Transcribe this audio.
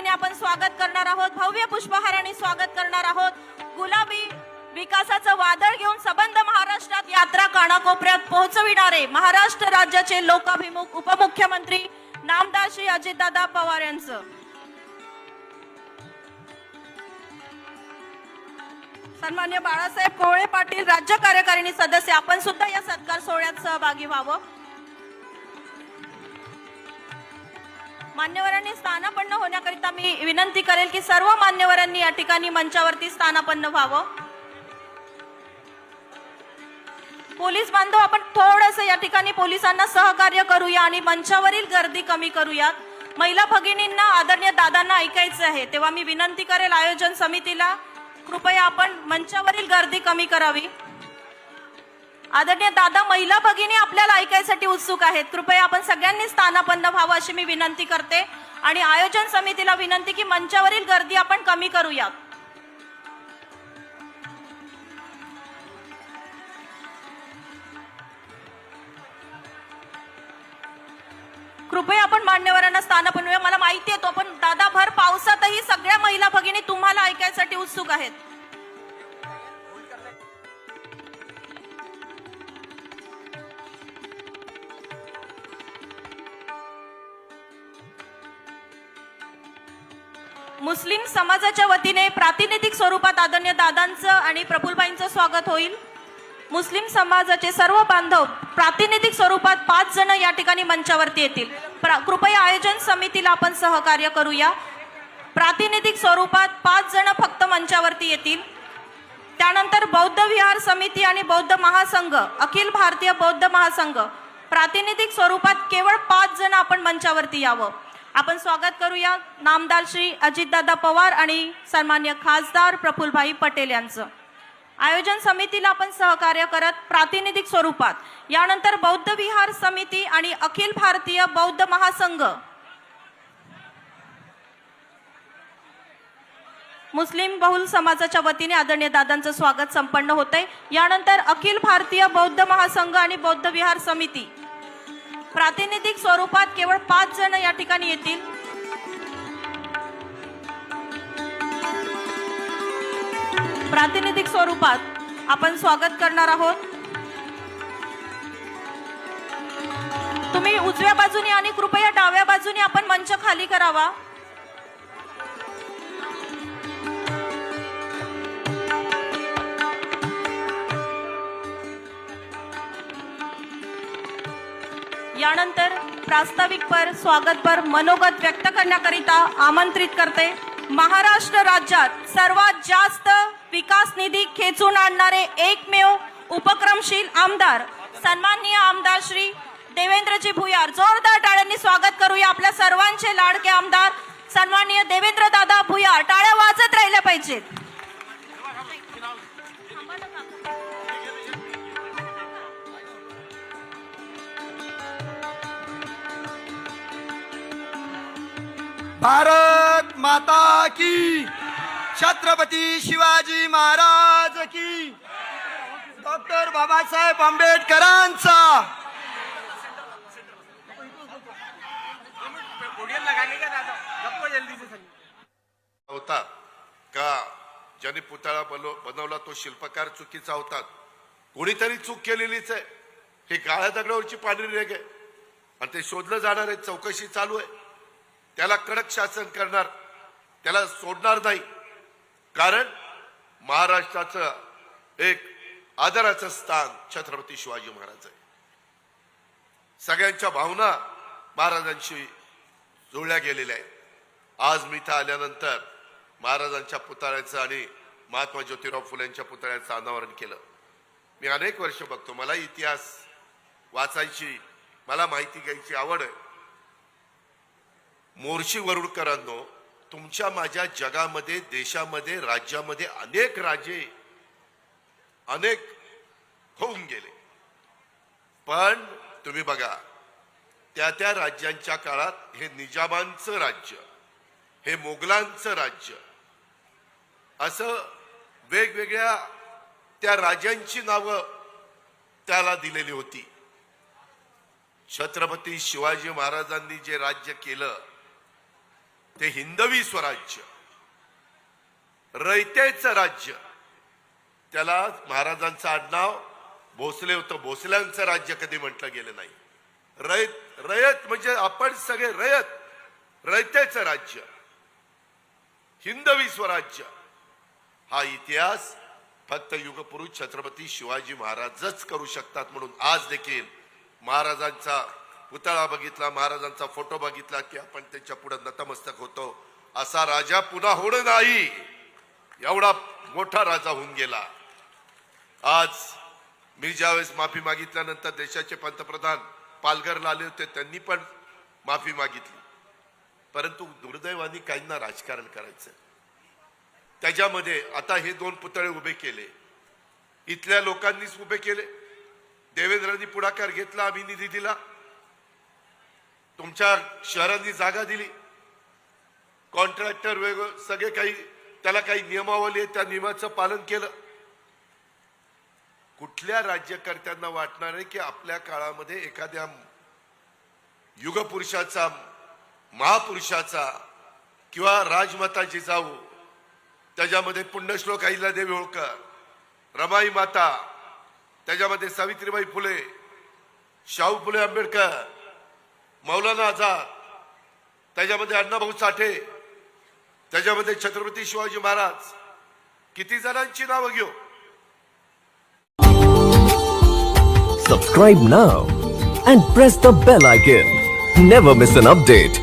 वतीने आपण स्वागत करणार आहोत. भव्य पुष्पहाराने स्वागत करणार आहोत. गुलाबी विकासाचं वादळ घेऊन सबंध महाराष्ट्रात यात्रा कानाकोपऱ्यात पोहोचविणारे महाराष्ट्र राज्याचे लोकाभिमुख उपमुख्यमंत्री नामदार श्री अजितदादा पवार यांचं. सन्मान्य बाळासाहेब कोवळे पाटील राज्य कार्यकारिणी सदस्य आपण सुद्धा या सत्कार सोहळ्यात सहभागी व्हावं. मान्यवरांनी स्थानापन्न होण्याकरिता मी विनंती करेल की सर्व मान्यवरांनी या ठिकाणी मंचावरती स्थानापन्न व्हावं. पोलीस बांधव आपण थोडस या ठिकाणी पोलिसांना सहकार्य करूया आणि मंचावरील गर्दी कमी करूयात. महिला भगिनींना आदरणीय दादांना ऐकायचं आहे तेव्हा मी विनंती करेल आयोजन समितीला कृपया आपण मंचावरील गर्दी कमी करावी. आदरणीय दादा महिला भगिनी आपल्याला ऐकायसाठी उत्सुक आहेत. कृपया आपण सगळ्यांनी स्थानापन्न व्हावं अशी मी विनंती करते. आणि आयोजन समितीला विनंती की मंचावरील गर्दी आपण कमी करूयात. कृपया आपण मान्यवरांना स्थानापन्न बनवूया मला माहिती आहे तो पण दादा भर पावसातही सगळ्या महिला भगिनी तुम्हाला ऐकायसाठी उत्सुक आहेत. मुस्लिम समाजाच्या वतीने प्रातिनिधिक स्वरूपात आदरणीय दादांचं आणि प्रफुलबाईंचं स्वागत होईल. मुस्लिम समाजाचे सर्व बांधव प्रातिनिधिक स्वरूपात पाच जण या ठिकाणी मंचावरती येतील. कृपया आयोजन समितीला आपण सहकार्य करूया. प्रातिनिधिक स्वरूपात पाच जण फक्त मंचावरती येतील. त्यानंतर बौद्ध विहार समिती आणि बौद्ध महासंघ अखिल भारतीय बौद्ध महासंघ. प्रातिनिधिक स्वरूपात केवळ पाच जण आपण मंचावरती यावं. आपण स्वागत करूया नामदार श्री अजितदादा पवार आणि सन्मान्य खासदार प्रफुलभाई पटेल यांचं. आयोजन समितीला आपण सहकार्य करत प्रातिनिधिक स्वरूपात. यानंतर बौद्ध विहार समिती आणि अखिल भारतीय बौद्ध महासंघ. मुस्लिम बहुल समाजाच्या वतीने आदरणीय दादांचं स्वागत संपन्न होतंय. यानंतर अखिल भारतीय बौद्ध महासंघ आणि बौद्ध विहार समिती. प्रातिनिधिक स्वरूपात केवळ पाच जण या ठिकाणी येतील. प्रातिनिधिक स्वरूपात आपण स्वागत करणार आहोत. तुम्ही उजव्या बाजूने आणि कृपया डाव्या बाजूने आपण मंच खाली करावा. यानंतर प्रास्ताविक पर स्वागत पर मनोगत व्यक्त करण्याकरिता आमंत्रित करते महाराष्ट्र राज्यात सर्वात जास्त विकास निधी खेचून आणणारे एकमेव उपक्रमशील आमदार सन्माननीय आमदार श्री देवेंद्रजी भुयार. जोरदार टाळ्यांनी स्वागत करूया आपल्या सर्वांचे लाडके आमदार सन्माननीय देवेंद्र दादा भुयार. टाळ्या वाजत राहिल्या पाहिजेत. भारत माता की। छत्रपती शिवाजी महाराज की। डॉक्टर बाबासाहेब आंबेडकरांचा। होता का? ज्याने पुतळा बनव बनवला तो शिल्पकार चुकीचा होता. कोणीतरी चूक केलेलीच आहे. हे काळ्या दगडावरची पांढरी रेग आहे. आणि ते शोधलं जाणार आहे. चौकशी चालू आहे. त्याला कडक शासन करणार त्याला सोडणार नाही. कारण महाराष्ट्राचं एक आदराचं स्थान छत्रपती शिवाजी महाराज आहे. सगळ्यांच्या भावना महाराजांशी जुळल्या गेलेल्या आहेत. आज मी इथं आल्यानंतर महाराजांच्या पुतळ्याचं आणि महात्मा ज्योतिराव फुलेंच्या पुतळ्याचं अनावरण केलं. मी अनेक वर्ष बघतो मला इतिहास वाचायची मला माहिती घ्यायची आवड आहे. मोर्शी वरुडकरांनो तुमच्या माझ्या जगामध्ये देशामध्ये राज्यामध्ये अनेक राजे अनेक होऊन गेले. पण तुम्ही बघा त्या त्या राज्यांच्या काळात हे निजामांचं राज्य हे मोगलांचं राज्य असं वेगवेगळ्या त्या राजांची नावं त्याला दिलेली होती. छत्रपती शिवाजी महाराजांनी जे राज्य केलं ते हिंदवी स्वराज्य. रयतेचं राज्य. त्याला महाराजांचं आडनाव भोसले होतं. भोसल्यांचं राज्य कधी म्हटलं गेलं नाही. रयत रयत म्हणजे आपण सगळे रयत. रयतेचं राज्य. हिंदवी स्वराज्य. हा इतिहास फक्त युगपुरुष छत्रपती शिवाजी महाराजच करू शकतात म्हणून आज देखील महाराजांचा पुतळा बघितला महाराजांचा फोटो बघितला की आपण त्यांच्या पुढे नतमस्तक होतो. असा राजा पुन्हा होणं नाही. एवढा मोठा राजा होऊन गेला. आज मी ज्यावेळेस माफी मागितल्यानंतर देशाचे पंतप्रधान पालघरला आले होते त्यांनी पण माफी मागितली. परंतु दुर्दैवाने काहींना राजकारण करायचं. त्याच्यामध्ये आता हे दोन पुतळे उभे केले. इथल्या लोकांनीच उभे केले. देवेंद्रांनी पुढाकार घेतला आम्ही निधी दिला. तुमच्या शहरांनी जागा दिली. कॉन्ट्रॅक्टर वेगळं सगळे काही त्याला काही नियमावली आहे त्या नियमाचं पालन केलं. कुठल्या राज्यकर्त्यांना वाटणार आहे की आपल्या काळामध्ये एखाद्या युगपुरुषाचा महापुरुषाचा किंवा राजमाताची जाऊ त्याच्यामध्ये पुण्यश्लोक अहिल्यादेवी होळकर रमाई माता त्याच्यामध्ये सावित्रीबाई फुले शाहू फुले आंबेडकर मौलाना आझाद त्याच्यामध्ये अण्णाभाऊ साठे त्याच्यामध्ये छत्रपती शिवाजी महाराज. किती जणांची नावं घेऊ? Subscribe now and press the bell icon never miss an update